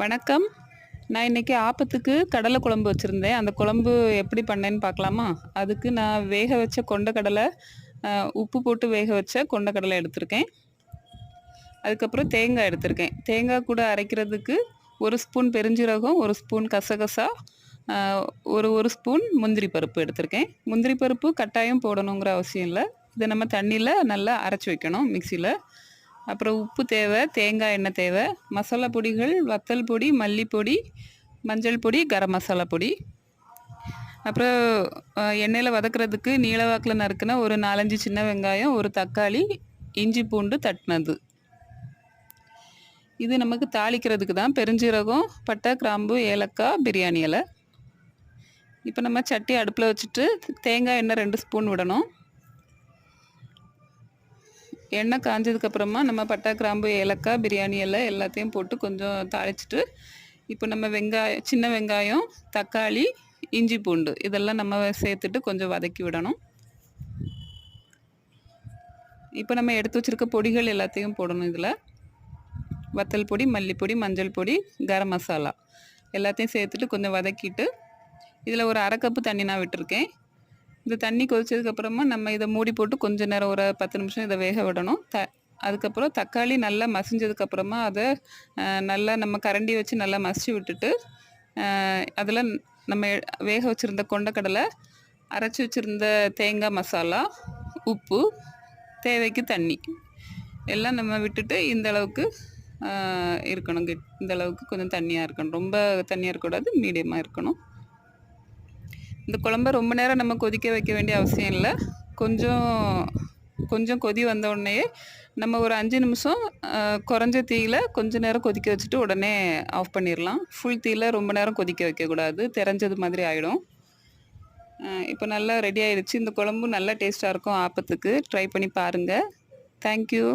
வணக்கம். நான் இன்றைக்கி ஆப்பத்துக்கு கடலை குழம்பு வச்சுருந்தேன். அந்த குழம்பு எப்படி பண்ணேன்னு பார்க்கலாமா? அதுக்கு நான் வேக வச்ச கொண்டக்கடலை உப்பு போட்டு வேக வச்ச கொண்டக்கடலை எடுத்திருக்கேன். அதுக்கப்புறம் தேங்காய் எடுத்திருக்கேன். தேங்காய் கூட அரைக்கிறதுக்கு ஒரு ஸ்பூன் பெருஞ்சீரகம் ஒரு ஸ்பூன் கசகசா ஒரு ஒரு ஸ்பூன் முந்திரி பருப்பு எடுத்திருக்கேன். முந்திரி பருப்பு கட்டாயம் போடணுங்கிற அவசியம் இல்லை. இதை நம்ம தண்ணியில் நல்லா அரைச்சி வைக்கணும் மிக்சியில். அப்புறம் உப்பு தேவை தேங்காய் எண்ணெய் தேவை. மசாலா பொடிகள் வத்தல் பொடி மல்லிப்பொடி மஞ்சள் பொடி கரம் மசாலா பொடி. அப்புறம் எண்ணெயில் வதக்குறதுக்கு நீளவாக்கில் நறுக்குன ஒரு நாலஞ்சு சின்ன வெங்காயம் ஒரு தக்காளி இஞ்சி பூண்டு தட்டினது. இது நமக்கு தாளிக்கிறதுக்கு தான். பெருஞ்சீரகம் பட்டை கிராம்பு ஏலக்காய் பிரியாணி இலை. இப்போ நம்ம சட்டி அடுப்பில் வச்சுட்டு தேங்காய் எண்ணெய் ரெண்டு ஸ்பூன் விடணும். எண்ணெய் காஞ்சதுக்கப்புறமா நம்ம பட்டை கிராம்பு ஏலக்காய் பிரியாணி எல்லாம் எல்லாத்தையும் போட்டு கொஞ்சம் தாளிச்சிட்டு இப்போ நம்ம வெங்காயம் சின்ன வெங்காயம் தக்காளி இஞ்சி பூண்டு இதெல்லாம் நம்ம சேர்த்துட்டு கொஞ்சம் வதக்கி விடணும். இப்போ நம்ம எடுத்து வச்சிருக்க பொடிகள் எல்லாத்தையும் போடணும் இதில். வத்தல் பொடி மல்லிப்பொடி மஞ்சள் பொடி கரம் மசாலா. எல்லாத்தையும் சேர்த்துட்டு கொஞ்சம் வதக்கிட்டு இதில் ஒரு அரை கப்பு தண்ணி நான் விட்டுருக்கேன். இந்த தண்ணி கொதிச்சதுக்கப்புறமா நம்ம இதை மூடி போட்டு கொஞ்ச நேரம் ஒரு பத்து நிமிஷம் இதை வேக விடணும். த அதுக்கப்புறம் தக்காளி நல்லா மசிஞ்சதுக்கப்புறமா அதை நல்லா நம்ம கரண்டி வச்சு நல்லா மசிச்சு விட்டுட்டு அதில் நம்ம வேக வச்சுருந்த கொண்டக்கடலை அரைச்சி வச்சுருந்த தேங்காய் மசாலா உப்பு தேவைக்கு தண்ணி எல்லாம் நம்ம விட்டுட்டு இந்த அளவுக்கு இருக்கணும். கெட் இந்த அளவுக்கு கொஞ்சம் தண்ணியாக இருக்கணும். ரொம்ப தண்ணியாக இருக்கக்கூடாது மீடியமாக இருக்கணும். இந்த குழம்ப ரொம்ப நேரம் நம்ம கொதிக்க வைக்க வேண்டிய அவசியம் இல்லை. கொஞ்சம் கொஞ்சம் கொதி வந்த உடனே நம்ம ஒரு அஞ்சு நிமிஷம் குறைஞ்ச தீயில் கொஞ்ச நேரம் கொதிக்க வச்சுட்டு உடனே ஆஃப் பண்ணிடலாம். ஃபுல் தீயில ரொம்ப நேரம் கொதிக்க வைக்கக்கூடாது. தெரிஞ்சது மாதிரி ஆகிடும் இப்போ நல்லா ரெடி ஆயிடுச்சு இந்த குழம்பு நல்லா டேஸ்ட்டாக இருக்கும் ஆப்பத்துக்கு. ட்ரை பண்ணி பாருங்கள் தேங்க்யூ